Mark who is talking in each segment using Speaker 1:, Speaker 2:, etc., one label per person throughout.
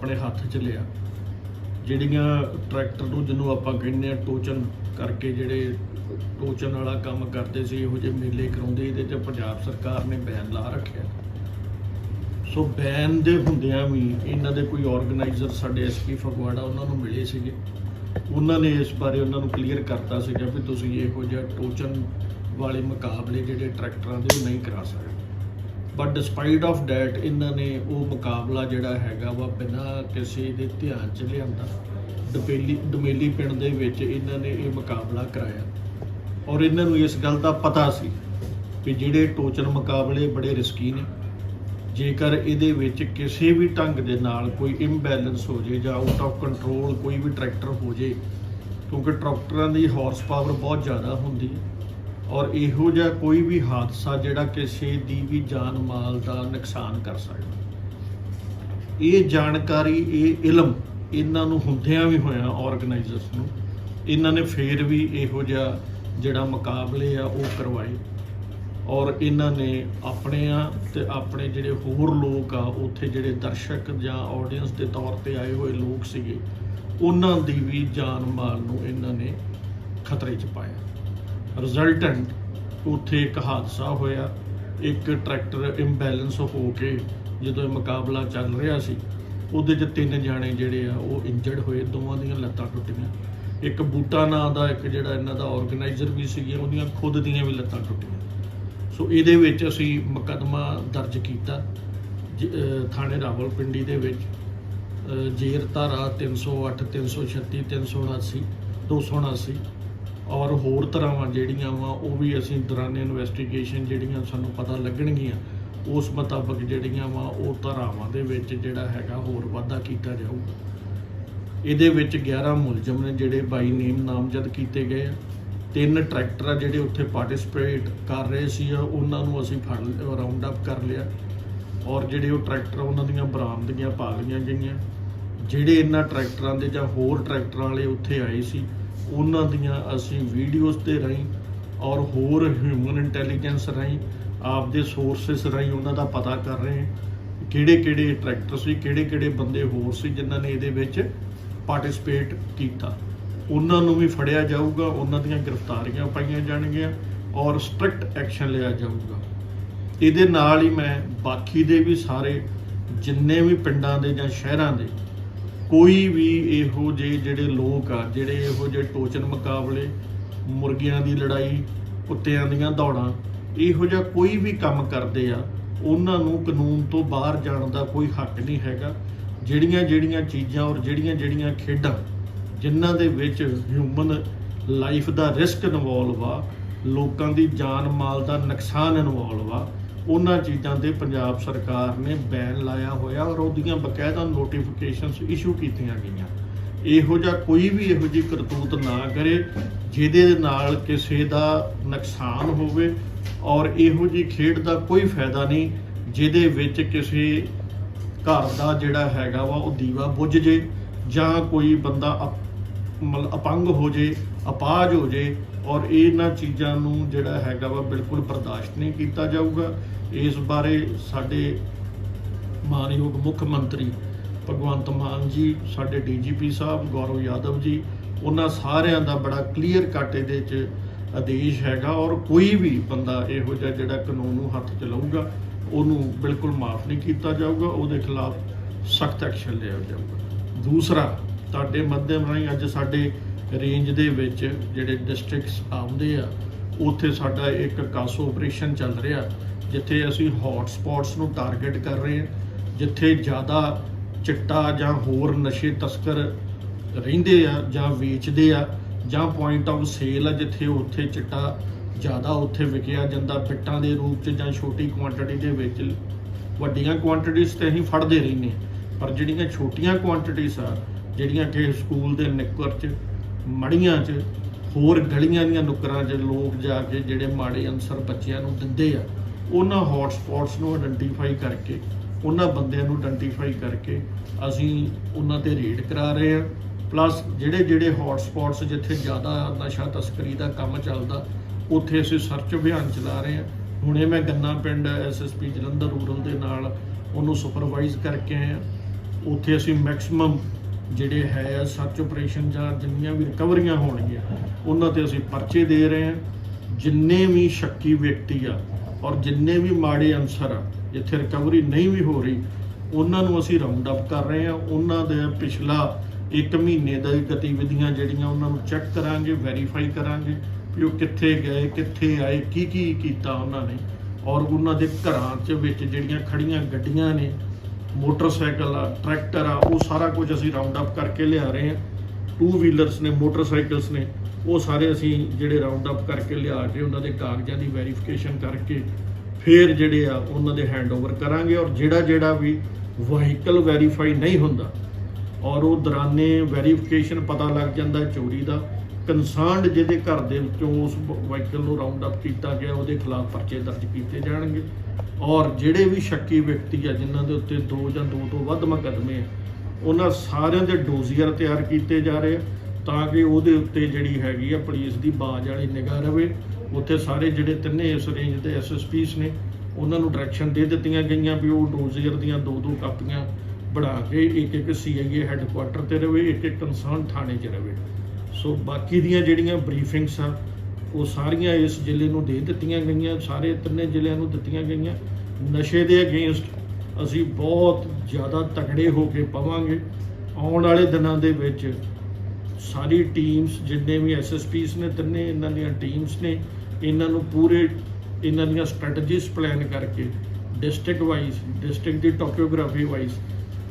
Speaker 1: ਆਪਣੇ ਹੱਥ 'ਚ ਲਿਆ। ਜਿਹੜੀਆਂ ਟਰੈਕਟਰ ਨੂੰ ਜਿਹਨੂੰ ਆਪਾਂ ਕਹਿੰਦੇ ਆ ਟੋਚਨ ਕਰਕੇ ਜਿਹੜੇ ਟੋਚਨ ਵਾਲਾ ਕੰਮ ਕਰਦੇ ਸੀ, ਇਹੋ ਜਿਹੇ ਮੇਲੇ ਕਰਾਉਂਦੇ, ਇਹਦੇ ਤੇ ਪੰਜਾਬ ਸਰਕਾਰ ਨੇ ਬੈਨ ਲਾ ਰੱਖਿਆ। ਸੋ ਬੈਨ ਦੇ ਹੁੰਦਿਆਂ ਵੀ ਇਹਨਾਂ ਦੇ ਕੋਈ ਆਰਗੇਨਾਈਜ਼ਰ ਸਾਡੇ ਐਸਪੀ ਫਗਵਾੜਾ ਉਹਨਾਂ ਨੂੰ ਮਿਲੇ ਸੀਗੇ। ਉਹਨਾਂ ਨੇ ਇਸ ਬਾਰੇ ਉਹਨਾਂ ਨੂੰ ਕਲੀਅਰ ਕਰਤਾ ਸੀਗਾ ਵੀ ਤੁਸੀਂ ਇਹੋ ਜਿਹਾ ਟੋਚਨ ਵਾਲੇ ਮੁਕਾਬਲੇ ਜਿਹੜੇ ਟਰੈਕਟਰਾਂ ਦੇ ਨਹੀਂ ਕਰਾ ਸਕਦੇ। ਬਟ ਡਿਸਪਾਈਟ ਆਫ ਡੈਟ ਇਹਨਾਂ ਨੇ ਉਹ ਮੁਕਾਬਲਾ ਜਿਹੜਾ ਹੈਗਾ ਵਾ ਬਿਨਾਂ ਕਿਸੇ ਦੇ ਧਿਆਨ ਚ ਲਿਆਂਦਾ। ਡਬੇਲੀ ਡਮੇਲੀ ਪਿੰਡ ਦੇ ਵਿੱਚ ਇਹਨਾਂ ਨੇ ਇਹ ਮੁਕਾਬਲਾ ਕਰਾਇਆ। ਔਰ ਇਹਨਾਂ ਨੂੰ ਇਸ ਗੱਲ ਦਾ ਪਤਾ ਸੀ ਕਿ ਜਿਹੜੇ ਟੋਚਨ ਮੁਕਾਬਲੇ ਬੜੇ ਰਿਸਕੀ ਨੇ। ਜੇਕਰ ਇਹਦੇ ਵਿੱਚ ਕਿਸੇ ਵੀ ਢੰਗ ਦੇ ਨਾਲ ਕੋਈ ਇੰਬੈਲੈਂਸ ਹੋ ਜੇ ਜਾਂ ਆਊਟ ਆਫ ਕੰਟਰੋਲ ਕੋਈ ਵੀ ਟਰੈਕਟਰ ਹੋ ਜੇ, ਕਿਉਂਕਿ ਟਰੈਕਟਰਾਂ ਦੀ ਹਾਰਸ ਪਾਵਰ ਬਹੁਤ ਜ਼ਿਆਦਾ ਹੁੰਦੀ ਹੈ। ਔਰ ਇਹੋ ਜਿਹਾ ਕੋਈ ਵੀ ਹਾਦਸਾ ਜਿਹੜਾ ਕਿਸੇ ਦੀ ਵੀ ਜਾਨ ਮਾਲ ਦਾ ਨੁਕਸਾਨ ਕਰ ਸਕਦਾ। ਇਹ ਜਾਣਕਾਰੀ, ਇਹ ਇਲਮ ਇਹਨਾਂ ਨੂੰ ਹੁੰਦਿਆਂ ਵੀ ਹੋਇਆ ਆਰਗੇਨਾਈਜ਼ਰਸ ਨੂੰ। ਇਹਨਾਂ ਨੇ ਫੇਰ ਵੀ ਇਹੋ ਜਿਹਾ ਜਿਹੜਾ ਮੁਕਾਬਲੇ ਆ ਉਹ ਕਰਵਾਏ। ਔਰ ਇਹਨਾਂ ਨੇ ਆਪਣੇ ਆ ਤੇ ਆਪਣੇ ਜਿਹੜੇ ਹੋਰ ਲੋਕ ਆ, ਉੱਥੇ ਜਿਹੜੇ ਦਰਸ਼ਕ ਜਾਂ ਆਡੀਅנס ਦੇ ਤੌਰ ਤੇ ਆਏ ਹੋਏ ਲੋਕ ਸੀਗੇ, ਉਹਨਾਂ ਦੀ ਵੀ ਜਾਨ ਮਾਲ ਨੂੰ ਇਹਨਾਂ ਨੇ ਖਤਰੇ 'ਚ ਪਾਇਆ। ਰਿਜ਼ਲਟੈਂਟ ਉੱਥੇ ਇੱਕ ਹਾਦਸਾ ਹੋਇਆ। ਇੱਕ ਟਰੈਕਟਰ ਇੰਬੈਲੈਂਸ ਹੋ ਕੇ ਜਦੋਂ ਇਹ ਮੁਕਾਬਲਾ ਚੱਲ ਰਿਹਾ ਸੀ, ਉਹਦੇ 'ਚ ਤਿੰਨ ਜਾਣੇ ਜਿਹੜੇ ਆ, ਉਹ ਇੰਜਰਡ ਹੋਏ, ਦੋਵਾਂ ਦੀਆਂ ਲੱਤਾਂ ਟੁੱਟੀਆਂ। ਇੱਕ ਬੂਟਾ ਨਾਂ ਦਾ ਇੱਕ ਜਿਹੜਾ ਇਹਨਾਂ ਦਾ ਆਰਗੇਨਾਈਜ਼ਰ ਵੀ ਸੀਗੇ, ਉਹਦੀਆਂ ਖੁਦ ਦੀਆਂ ਵੀ ਲੱਤਾਂ ਟੁੱਟੀਆਂ। ਸੋ ਇਹਦੇ ਵਿੱਚ ਅਸੀਂ ਮੁਕੱਦਮਾ ਦਰਜ ਕੀਤਾ, ਜ- ਅਹ, ਥਾਣੇ ਰਾਵਲਪਿੰਡੀ ਦੇ ਵਿੱਚ। ਜੇਰ ਧਾਰਾ 308 336 379 279 ਔਰ ਹੋਰ ਤਰ੍ਹਾਂਵਾਂ ਜਿਹੜੀਆਂ ਵਾ, ਉਹ ਵੀ ਅਸੀਂ ਦੌਰਾਨੇ ਇਨਵੈਸਟੀਗੇਸ਼ਨ ਜਿਹੜੀਆਂ ਸਾਨੂੰ ਪਤਾ ਲੱਗਣਗੀਆਂ, ਉਸ ਮੁਤਾਬਕ ਜਿਹੜੀਆਂ ਵਾ, ਉਹ ਧਾਰਾਵਾਂ ਦੇ ਵਿੱਚ ਜਿਹੜਾ ਹੈਗਾ ਹੋਰ ਵਾਧਾ ਕੀਤਾ ਜਾਊਗਾ। ਇਹਦੇ ਵਿੱਚ 11 ਮੁਲਜ਼ਮ ਨੇ ਜਿਹੜੇ ਬਾਈ ਨੇਮ ਨਾਮਜ਼ਦ ਕੀਤੇ ਗਏ ਆ। ਤਿੰਨ ਟਰੈਕਟਰ ਆ ਜਿਹੜੇ ਉੱਥੇ ਪਾਰਟਿਸਿਪੇਟ ਕਰ ਰਹੇ ਸੀ ਆ, ਉਹਨਾਂ ਨੂੰ ਅਸੀਂ ਫੜ ਰਾਉਂਡ ਅਪ ਕਰ ਲਿਆ। ਔਰ ਜਿਹੜੇ ਉਹ ਟਰੈਕਟਰ ਉਹਨਾਂ ਦੀਆਂ ਬਰਾਮਦਗੀਆਂ ਪਾ ਲਈਆਂ ਗਈਆਂ। ਜਿਹੜੇ ਇਹਨਾਂ ਟਰੈਕਟਰਾਂ ਦੇ ਜਾਂ ਹੋਰ ਟਰੈਕਟਰਾਂ ਵਾਲੇ ਉੱਥੇ ਆਏ ਸੀ ਉਹਨਾਂ ਦੀਆਂ ਅਸੀਂ ਵੀਡੀਓਜ਼ ਤੇ ਰਾਹੀਂ ਔਰ ਹੋਰ ਹਿਊਮਨ ਇੰਟੈਲੀਜੈਂਸ ਰਾਹੀਂ ਆਪਦੇ ਸੋਰਸਸ ਰਾਹੀਂ ਉਹਨਾਂ ਦਾ ਪਤਾ ਕਰ ਰਹੇ ਹਾਂ ਕਿਹੜੇ ਕਿਹੜੇ ਟਰੈਕਟਰ ਸੀ ਕਿਹੜੇ ਕਿਹੜੇ ਬੰਦੇ ਹੋਰ ਸੀ ਜਿਨ੍ਹਾਂ ਨੇ ਇਹਦੇ ਵਿੱਚ ਪਾਰਟਿਸਿਪੇਟ ਕੀਤਾ। ਉਹਨਾਂ ਨੂੰ ਵੀ ਫੜਿਆ ਜਾਊਗਾ, ਉਹਨਾਂ ਦੀਆਂ ਗ੍ਰਿਫਤਾਰੀਆਂ ਪਾਈਆਂ ਜਾਣਗੀਆਂ ਔਰ ਸਟ੍ਰਿਕਟ ਐਕਸ਼ਨ ਲਿਆ ਜਾਊਗਾ। ਇਹਦੇ ਨਾਲ ਹੀ ਮੈਂ ਬਾਕੀ ਦੇ ਵੀ ਸਾਰੇ ਜਿੰਨੇ ਵੀ ਪਿੰਡਾਂ ਦੇ ਜਾਂ ਸ਼ਹਿਰਾਂ ਦੇ ਕੋਈ ਵੀ ਇਹੋ ਜਿਹੇ ਜਿਹੜੇ ਲੋਕ ਆ, ਜਿਹੜੇ ਇਹੋ ਜਿਹੇ ਟੋਚਨ ਮੁਕਾਬਲੇ, ਮੁਰਗੀਆਂ ਦੀ ਲੜਾਈ, ਕੁੱਤਿਆਂ ਦੀਆਂ ਦੌੜਾਂ, ਇਹੋ ਜਿਹਾ ਕੋਈ ਵੀ ਕੰਮ ਕਰਦੇ ਆ, ਉਹਨਾਂ ਨੂੰ ਕਾਨੂੰਨ ਤੋਂ ਬਾਹਰ ਜਾਣ ਦਾ ਕੋਈ ਹੱਕ ਨਹੀਂ ਹੈਗਾ। ਜਿਹੜੀਆਂ ਜਿਹੜੀਆਂ ਚੀਜ਼ਾਂ ਔਰ ਜਿਹੜੀਆਂ ਜਿਹੜੀਆਂ ਖੇਡਾਂ ਜਿਨ੍ਹਾਂ ਦੇ ਵਿੱਚ ਹਿਊਮਨ ਲਾਈਫ ਦਾ ਰਿਸਕ ਇਨਵੋਲਵ ਆ, ਲੋਕਾਂ ਦੀ ਜਾਨ ਮਾਲ ਦਾ ਨੁਕਸਾਨ ਇਨਵੋਲਵ ਆ ਉਹਨਾਂ ਚੀਜ਼ਾਂ 'ਤੇ ਪੰਜਾਬ ਸਰਕਾਰ ਨੇ ਬੈਨ ਲਾਇਆ ਹੋਇਆ ਔਰ ਉਹਦੀਆਂ ਬਕਾਇਦਾ ਨੋਟੀਫਿਕੇਸ਼ਨਸ ਇਸ਼ੂ ਕੀਤੀਆਂ ਗਈਆਂ। ਇਹੋ ਜਿਹਾ ਕੋਈ ਵੀ ਇਹੋ ਜਿਹੀ ਕਰਤੂਤ ਨਾ ਕਰੇ, ਜਿਹਦੇ ਨਾਲ ਕਿਸੇ ਦਾ ਨੁਕਸਾਨ ਹੋਵੇ ਔਰ ਇਹੋ ਜਿਹੀ ਖੇਡ ਦਾ ਕੋਈ ਫਾਇਦਾ ਨਹੀਂ, ਜਿਹਦੇ ਵਿੱਚ ਕਿਸੇ ਘਰ ਦਾ ਜਿਹੜਾ ਹੈਗਾ ਵਾ ਉਹ ਦੀਵਾ ਬੁੱਝ ਜੇ ਜਾਂ ਕੋਈ ਬੰਦਾ ਅਪ- ਮਤਲਬ ਅਪੰਗ ਹੋ ਜੇ, ਅਪਾਜ ਹੋ ਜੇ ਔਰ ਇਹਨਾਂ ਚੀਜ਼ਾਂ ਨੂੰ ਜਿਹੜਾ ਹੈਗਾ ਵਾ ਬਿਲਕੁਲ ਬਰਦਾਸ਼ਤ ਨਹੀਂ ਕੀਤਾ ਜਾਊਗਾ। ਇਸ ਬਾਰੇ ਸਾਡੇ ਮਾਨਯੋਗ ਮੁੱਖ ਮੰਤਰੀ ਭਗਵੰਤ ਮਾਨ ਜੀ, ਸਾਡੇ ਡੀਜੀਪੀ ਸਾਹਿਬ ਗੌਰਵ ਯਾਦਵ ਜੀ, ਉਹਨਾਂ ਸਾਰਿਆਂ ਦਾ ਬੜਾ ਕਲੀਅਰ ਕੱਟ ਇਹਦੇ 'ਚ ਆਦੇਸ਼ ਹੈਗਾ ਔਰ ਕੋਈ ਵੀ ਬੰਦਾ ਇਹੋ ਜਿਹਾ ਜਿਹੜਾ ਕਾਨੂੰਨ ਨੂੰ ਹੱਥ 'ਚ ਲਊਗਾ, ਉਹਨੂੰ ਬਿਲਕੁਲ ਮਾਫ ਨਹੀਂ ਕੀਤਾ ਜਾਊਗਾ, ਉਹਦੇ ਖਿਲਾਫ ਸਖਤ ਐਕਸ਼ਨ ਲਿਆ ਜਾਊਗਾ। ਦੂਸਰਾ ਤੁਹਾਡੇ ਮਾਧਿਅਮ ਰਾਹੀਂ ਅੱਜ ਸਾਡੇ ਰੇਂਜ ਦੇ ਵਿੱਚ ਜਿਹੜੇ ਡਿਸਟ੍ਰਿਕਟਸ ਆਉਂਦੇ ਆ, ਉੱਥੇ ਸਾਡਾ ਇੱਕ ਕਾਸੋ ਆਪਰੇਸ਼ਨ ਚੱਲ ਰਿਹਾ, ਜਿੱਥੇ ਅਸੀਂ ਹੌਟ ਸਪੌਟਸ ਨੂੰ ਟਾਰਗੇਟ ਕਰ ਰਹੇ ਹਾਂ, ਜਿੱਥੇ ਜ਼ਿਆਦਾ ਚਿੱਟਾ ਜਾਂ ਹੋਰ ਨਸ਼ੇ ਤਸਕਰ ਰਹਿੰਦੇ ਆ ਜਾਂ ਵੇਚਦੇ ਆ, ਜਾਂ ਪੁਆਇੰਟ ਆਫ ਸੇਲ ਆ, ਜਿੱਥੇ ਉੱਥੇ ਚਿੱਟਾ ਜ਼ਿਆਦਾ ਉੱਥੇ ਵਿਕਿਆ ਜਾਂਦਾ ਪਿੱਟਾਂ ਦੇ ਰੂਪ 'ਚ ਜਾਂ ਛੋਟੀ ਕੁਆਂਟੀਟੀ ਦੇ ਵਿੱਚ। ਵੱਡੀਆਂ ਕੁਆਂਟੀਟੀਆਂ ਤੇ ਅਸੀਂ ਫੜਦੇ ਰਹਿੰਦੇ ਪਰ ਜਿਹੜੀਆਂ ਛੋਟੀਆਂ ਕੁਆਂਟੀਟੀਆਂ ਆ ਜਿਹੜੀਆਂ ਕਿ ਸਕੂਲ ਦੇ ਨਿੱਕਰ 'ਚ, ਮੜੀਆਂ 'ਚ, ਹੋਰ ਗਲੀਆਂ ਦੀਆਂ ਨੁੱਕਰਾਂ 'ਚ ਲੋਕ ਜਾ ਕੇ ਜਿਹੜੇ ਮਾੜੇ ਅਨਸਰ ਬੱਚਿਆਂ ਨੂੰ ਦਿੰਦੇ ਆ, ਉਹਨਾਂ ਹੌਟ ਸਪੌਟਸ ਨੂੰ ਆਇਡੈਂਟੀਫਾਈ ਕਰਕੇ, ਉਹਨਾਂ ਬੰਦਿਆਂ ਨੂੰ ਆਇਡੈਂਟੀਫਾਈ ਕਰਕੇ ਅਸੀਂ ਉਹਨਾਂ ਤੇ ਰੇਡ ਕਰਾ ਰਹੇ ਹਾਂ ਪਲੱਸ ਜਿਹੜੇ ਜਿਹੜੇ ਹੌਟ ਸਪੌਟਸ ਜਿੱਥੇ ਜ਼ਿਆਦਾ ਨਸ਼ਾ ਤਸਕਰੀ ਦਾ ਕੰਮ ਚੱਲਦਾ, ਉੱਥੇ ਅਸੀਂ ਸਰਚ ਅਭਿਆਨ ਚਲਾ ਰਹੇ ਹਾਂ ਹੁਣੇ ਮੈਂ ਗੰਨਾ ਪਿੰਡ ਐਸਐਸਪੀ ਜਲੰਧਰ ਰੂਰਲ ਦੇ ਨਾਲ ਉਹਨੂੰ ਸੁਪਰਵਾਈਜ਼ ਕਰਕੇ ਆਇਆ। ਉੱਥੇ ਅਸੀਂ ਮੈਕਸਿਮਮ ਜਿਹੜੇ ਹੈ ਸਰਚ ਆਪਰੇਸ਼ਨ ਜਾਂ ਜਿੰਨੀਆਂ ਵੀ ਰਿਕਵਰੀਆਂ ਹੋਣਗੀਆਂ, ਉਹਨਾਂ ਤੇ ਅਸੀਂ ਪਰਚੇ ਦੇ ਰਹੇ ਹਾਂ। ਜਿੰਨੇ ਵੀ ਸ਼ੱਕੀ ਵਿਅਕਤੀ ਆ ਔਰ ਜਿੰਨੇ ਵੀ ਮਾੜੇ ਅਨਸਰ ਆ ਜਿੱਥੇ ਰਿਕਵਰੀ ਨਹੀਂ ਵੀ ਹੋ ਰਹੀ, ਉਹਨਾਂ ਨੂੰ ਅਸੀਂ ਰਾਉਂਡ ਅਪ ਕਰ ਰਹੇ ਹਾਂ। ਉਹਨਾਂ ਦੇ ਪਿਛਲਾ 1 ਮਹੀਨੇ ਦਾ ਗਤੀਵਿਧੀਆਂ ਜਿਹੜੀਆਂ ਉਹਨਾਂ ਨੂੰ ਚੈੱਕ ਕਰਾਂਗੇ ਵੈਰੀਫਾਈ ਕਰਾਂਗੇ ਵੀ ਉਹ ਕਿੱਥੇ ਗਏ, ਕਿੱਥੇ ਆਏ ਕੀ ਕੀ ਕੀਤਾ ਉਹਨਾਂ ਨੇ। ਔਰ ਉਹਨਾਂ ਦੇ ਘਰਾਂ 'ਚ ਵਿੱਚ ਜਿਹੜੀਆਂ ਖੜੀਆਂ ਗੱਡੀਆਂ ਨੇ ਮੋਟਰਸਾਈਕਲ ਆ, ਟਰੈਕਟਰ ਆ, ਉਹ ਸਾਰਾ ਕੁਝ ਅਸੀਂ ਰਾਉਂਡ ਅਪ ਕਰਕੇ ਲਿਆ ਰਹੇ ਹਾਂ। ਟੂ ਵੀਲਰਸ ਨੇ, ਮੋਟਰਸਾਈਕਲਸ ਨੇ, ਉਹ ਸਾਰੇ ਅਸੀਂ ਜਿਹੜੇ ਰਾਉਂਡ ਅਪ ਕਰਕੇ ਲਿਆ ਕੇ ਉਹਨਾਂ ਦੇ ਕਾਗਜ਼ਾਂ ਦੀ ਵੈਰੀਫਿਕੇਸ਼ਨ ਕਰਕੇ ਫਿਰ ਜਿਹੜੇ ਆ ਉਹਨਾਂ ਦੇ ਹੈਂਡਓਵਰ ਕਰਾਂਗੇ ਔਰ ਜਿਹੜਾ ਜਿਹੜਾ ਵੀ ਵਹੀਕਲ ਵੈਰੀਫਾਈ ਨਹੀਂ ਹੁੰਦਾ ਔਰ ਉਹ ਦੌਰਾਨੇ ਵੈਰੀਫਿਕੇਸ਼ਨ ਪਤਾ ਲੱਗ ਜਾਂਦਾ ਚੋਰੀ ਦਾ ਕੰਸਰਨਡ ਜਿਹਦੇ ਘਰ ਦੇ ਵਿੱਚੋਂ ਉਸ ਵਹੀਕਲ ਨੂੰ ਰਾਉਂਡ ਅਪ ਕੀਤਾ ਗਿਆ, ਉਹਦੇ ਖਿਲਾਫ ਪਰਚੇ ਦਰਜ ਕੀਤੇ ਜਾਣਗੇ। ਔਰ ਜਿਹੜੇ ਵੀ ਸ਼ੱਕੀ ਵਿਅਕਤੀ ਆ, ਜਿਨ੍ਹਾਂ ਦੇ ਉੱਤੇ ਦੋ ਜਾਂ ਦੋ ਤੋਂ ਵੱਧ ਮੁਕੱਦਮੇ ਆ, ਉਹਨਾਂ ਸਾਰਿਆਂ ਦੇ ਡੋਜ਼ੀਅਰ ਤਿਆਰ ਕੀਤੇ ਜਾ ਰਹੇ ਆ, ਤਾਂ ਕਿ ਉਹਦੇ ਉੱਤੇ ਜਿਹੜੀ ਹੈਗੀ ਆ ਪੁਲਿਸ ਦੀ ਬਾਜ਼ ਵਾਲੀ ਨਿਗਾਹ ਰਵੇ। ਉੱਥੇ ਸਾਰੇ ਜਿਹੜੇ ਤਿੰਨੇ ਇਸ ਰੇਂਜ ਦੇ ਐਸਐਸਪੀਸ ਨੇ, ਉਹਨਾਂ ਨੂੰ ਡਾਇਰੈਕਸ਼ਨ ਦੇ ਦਿੱਤੀਆਂ ਗਈਆਂ ਵੀ ਉਹ ਡੋਜ਼ੀਅਰ ਦੀਆਂ ਦੋ ਦੋ ਕਾਪੀਆਂ ਬਣਾ ਕੇ ਇੱਕ ਇੱਕ ਸੀਆਈਏ ਹੈੱਡਕੁਆਟਰ ਤੇ ਰਵੇ, ਇੱਕ ਇੱਕ ਕੰਸਰਨ ਥਾਣੇ 'ਚ ਰਵੇ। ਸੋ ਬਾਕੀ ਦੀਆਂ ਜਿਹੜੀਆਂ ਬਰੀਫਿੰਗਸ ਆ ਉਹ ਸਾਰੀਆਂ ਇਸ ਜ਼ਿਲ੍ਹੇ ਨੂੰ ਦੇ ਦਿੱਤੀਆਂ ਗਈਆਂ, ਸਾਰੇ ਤਿੰਨੇ ਜ਼ਿਲ੍ਹਿਆਂ ਨੂੰ ਦਿੱਤੀਆਂ ਗਈਆਂ। ਨਸ਼ੇ ਦੇ ਅਗੇਂਸਟ ਅਸੀਂ ਬਹੁਤ ਜ਼ਿਆਦਾ ਤਕੜੇ ਹੋ ਕੇ ਪਵਾਂਗੇ। ਆਉਣ ਵਾਲੇ ਦਿਨਾਂ ਦੇ ਵਿੱਚ ਸਾਰੀ ਟੀਮਸ ਜਿੰਨੇ ਵੀ ਐਸਐਸਪੀਸ ਨੇ, ਤਿੰਨੇ ਇਹਨਾਂ ਦੀਆਂ ਟੀਮਸ ਨੇ, ਇਹਨਾਂ ਨੂੰ ਪੂਰੇ ਇਹਨਾਂ ਦੀਆਂ ਸਟ੍ਰੈਟਜੀਸ ਪਲਾਨ ਕਰਕੇ ਡਿਸਟ੍ਰਿਕਟ ਵਾਈਜ਼ ਡਿਸਟ੍ਰਿਕਟ ਦੀ ਟੋਪੋਗ੍ਰਾਫੀ ਵਾਈਜ਼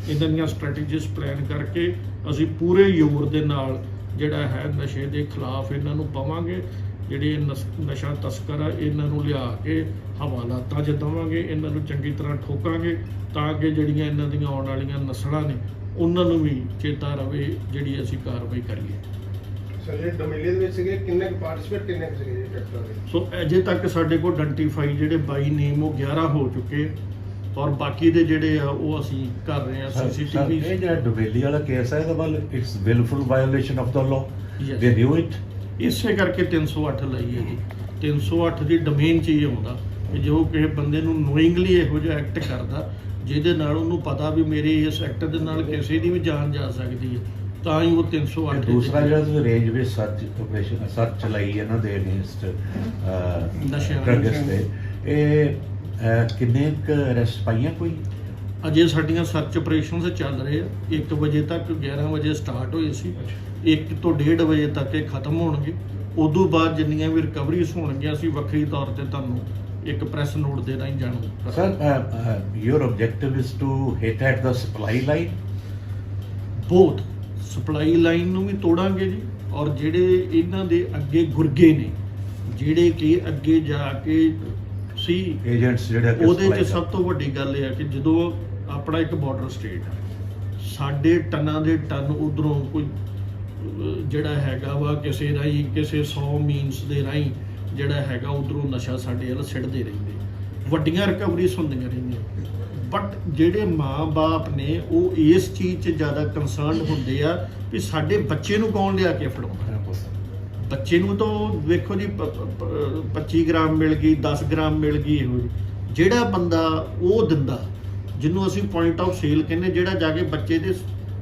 Speaker 1: ਇਹਨਾਂ ਦੀਆਂ ਸਟ੍ਰੈਟਜੀਸ ਪਲਾਨ ਕਰਕੇ ਅਸੀਂ ਪੂਰੇ ਜ਼ੋਰ ਦੇ ਨਾਲ ਜਿਹੜਾ ਹੈ ਨਸ਼ੇ ਦੇ ਖਿਲਾਫ ਇਹਨਾਂ ਨੂੰ ਪਵਾਂਗੇ। ਜਿਹੜੇ ਨਸ- ਤਸਕਰ ਆ ਇਹਨਾਂ ਨੂੰ ਲਿਆ ਕੇ ਹਵਾਲਾਤਾਂ 'ਚ ਦੇਵਾਂਗੇ ਇਹਨਾਂ ਨੂੰ ਚੰਗੀ ਤਰ੍ਹਾਂ ਠੋਕਾਂਗੇ ਤਾਂ ਕਿ ਜਿਹੜੀਆਂ ਇਹਨਾਂ ਦੀਆਂ ਆਉਣ ਵਾਲੀਆਂ ਨਸਲਾਂ ਨੇ ਉਹਨਾਂ ਨੂੰ ਵੀ ਚੇਤਾ ਰਵੇ ਜਿਹੜੀ ਅਸੀਂ ਕਾਰਵਾਈ ਕਰੀਏ।
Speaker 2: ਸਰ ਜਿਹੜੇ ਡੋਮੇਲੇ ਦੇ ਵਿੱਚ ਸੀਗੇ ਕਿੰਨੇ ਪਾਰਟਿਸਪੇਟ ਕਿੰਨੇ ਕੁ ਸੀਗੇ ਜੀ ਟਰੈਕਟਰਾਂ ਦੇ?
Speaker 1: ਸੋ ਅਜੇ ਤੱਕ ਸਾਡੇ ਕੋਲ ਆਇਡੈਂਟੀਫਾਈ ਜਿਹੜੇ ਬਾਈ ਨੇਮ ਉਹ 11 ਹੋ ਚੁੱਕੇ ਔਰ ਬਾਕੀ ਦੇ ਜਿਹੜੇ ਆ ਉਹ ਅਸੀਂ ਕਰ ਰਹੇ
Speaker 3: ਸਰ,
Speaker 1: ਸੀਸੀਟੀਵੀ
Speaker 3: ਇਹ ਜਿਹੜਾ ਡੁਬੇਲੀ ਵਾਲਾ ਕੇਸ ਹੈ ਇਹਦਾ ਮਤਲਬ it's wilful violation of the law. They knew it
Speaker 1: ਇਸੇ ਕਰਕੇ 308 ਲਈ ਹੈ ਜੀ। 308 ਦੀ ਡੋਮੇਨ 'ਚ ਹੀ ਆਉਂਦਾ ਕਿ ਜੋ ਕਿਸੇ ਬੰਦੇ ਨੂੰ ਨੋਇੰਗਲੀ ਇਹੋ ਜਿਹਾ ਐਕਟ ਕਰਦਾ ਜਿਹਦੇ ਨਾਲ ਉਹਨੂੰ ਪਤਾ ਵੀ ਮੇਰੇ ਇਸ ਐਕਟ ਦੇ ਨਾਲ ਕਿਸੇ ਦੀ ਵੀ ਜਾਨ ਜਾ ਸਕਦੀ ਹੈ ਤਾਂ ਹੀ ਉਹ 308
Speaker 3: ਤੇ ਦੂਸਰਾ ਜਿਹੜਾ ਤੁਸੀਂ ਰੇਂਜ ਵਿੱਚ ਸਰਚ ਆਪਰੇਸ਼ਨ ਸਰਚ ਚਲਾਈ ਇਹਨਾਂ ਦੇ ਅਗੇਂਸਟ
Speaker 1: ਨਸ਼ਿਆਂ
Speaker 3: ਤੇ ਇਹ ਕਿੰਨੇ ਕ ਅਰੈਸਟ ਪਾਈਆਂ ਕੋਈ?
Speaker 1: ਅਜੇ ਸਾਡੀਆਂ ਸਰਚ ਆਪਰੇਸ਼ਨਸ ਚੱਲ ਰਹੇ ਆ। 1 ਵਜੇ ਤੱਕ 11 ਵਜੇ ਸਟਾਰਟ ਹੋਏ ਸੀ। 1 ਤੋਂ 1:30 ਵਜੇ ਤੱਕ ਇਹ ਖਤਮ ਹੋਣਗੇ। ਉਦੋਂ ਬਾਅਦ ਜਿੰਨੀਆਂ ਵੀ ਰਿਕਵਰੀਜ਼ ਹੋਣਗੀਆਂ ਅਸੀਂ ਵੱਖਰੀ ਤੌਰ ਤੇ ਤੁਹਾਨੂੰ ਇੱਕ ਪ੍ਰੈਸ ਨੋਟ ਦੇ ਰਾਹੀਂ ਜਾਣੂ
Speaker 3: sir your objective is to hit at the supply line
Speaker 1: ਬਹੁਤ ਸਪਲਾਈ ਲਾਈਨ ਨੂੰ ਵੀ ਤੋੜਾਂਗੇ ਜੀ ਔਰ ਜਿਹੜੇ ਇਹਨਾਂ ਦੇ ਅੱਗੇ ਗੁਰਗੇ ਨੇ ਜਿਹੜੇ ਕਿ ਅੱਗੇ ਜਾ ਕੇ ਸੀ
Speaker 3: ਏਜੰਟਸ ਜਿਹੜੇ
Speaker 1: ਉਹਦੇ 'ਚ ਸਭ ਤੋਂ ਵੱਡੀ ਗੱਲ ਇਹ ਆ ਕਿ ਜਦੋਂ ਆਪਣਾ ਇੱਕ ਬਾਰਡਰ ਸਟੇਟ ਆ। ਸਾਡੇ ਟਨਾਂ ਦੇ ਟਨ ਉਧਰੋਂ ਕੋਈ ਜਿਹੜਾ ਹੈਗਾ ਵਾ ਕਿਸੇ ਰਾਹੀਂ ਕਿਸੇ 100 ਮੀਨਸ ਦੇ ਰਾਹੀਂ ਜਿਹੜਾ ਹੈਗਾ ਉਧਰੋਂ ਨਸ਼ਾ ਸਾਡੇ ਵੱਲ ਸਿੱਟਦੇ ਰਹਿੰਦੇ। ਵੱਡੀਆਂ ਰਿਕਵਰੀਜ਼ ਹੁੰਦੀਆਂ ਰਹਿੰਦੀਆਂ। ਬਟ ਜਿਹੜੇ ਮਾਂ-ਬਾਪ ਨੇ ਉਹ ਇਸ ਚੀਜ਼ 'ਚ ਜ਼ਿਆਦਾ ਕੰਸਰਨ ਹੁੰਦੇ ਆ ਵੀ ਸਾਡੇ ਬੱਚੇ ਨੂੰ ਕੌਣ ਲਿਆ ਕੇ ਫੜਾਉਂਦਾ। ਬੱਚੇ ਨੂੰ ਤਾਂ ਵੇਖੋ ਜੀ ਪ- ਪ- ਪ- 25 ਗ੍ਰਾਮ ਮਿਲ ਗਈ 10 ਗ੍ਰਾਮ ਮਿਲ ਗਈ ਇਹੋ ਜਿਹੀ। ਜਿਹੜਾ ਬੰਦਾ ਉਹ ਦਿੰਦਾ। ਜਿਹਨੂੰ ਅਸੀਂ ਪੁਆਇੰਟ ਆਫ ਸੇਲ ਕਹਿੰਦੇ ਜਿਹੜਾ ਜਾ ਕੇ ਬੱਚੇ ਦੇ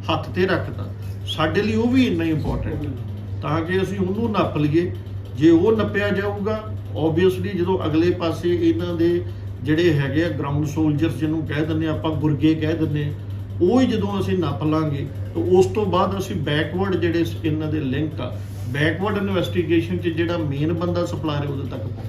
Speaker 1: ਹੱਥ ਤੇ ਰੱਖਦਾ। ਸਾਡੇ ਲਈ ਉਹ ਵੀ ਇੰਨਾ ਇੰਪੋਰਟੈਂਟ ਤਾਂ ਕਿ ਅਸੀਂ ਉਹਨੂੰ ਨੱਪ ਲਈਏ। ਜੇ ਉਹ ਨੱਪਿਆ ਜਾਊਗਾ ਓਬਵੀਅਸਲੀ ਜਦੋਂ ਅਗਲੇ ਪਾਸੇ ਇਹਨਾਂ ਦੇ ਜਿਹੜੇ ਹੈਗੇ ਆ ਗਰਾਊਂਡ ਸੋਲਜਰਸ ਜਿਹਨੂੰ ਕਹਿ ਦਿੰਦੇ ਆ, ਆਪਾਂ ਗੁਰਗੇ ਕਹਿ ਦਿੰਦੇ ਆ, ਉਹ ਹੀ ਜਦੋਂ ਅਸੀਂ ਨੱਪ ਲਾਂਗੇ ਤਾਂ ਉਸ ਤੋਂ ਬਾਅਦ ਅਸੀਂ ਬੈਕਵਰਡ ਜਿਹੜੇ ਇਹਨਾਂ ਦੇ ਲਿੰਕ ਆ ਬੈਕਵਰਡ ਇਨਵੈਸਟੀਗੇਸ਼ਨ 'ਚ ਜਿਹੜਾ ਮੇਨ ਬੰਦਾ ਸਪਲਾਇਰ ਉਹਦੇ ਤੱਕ ਪਹੁੰਚ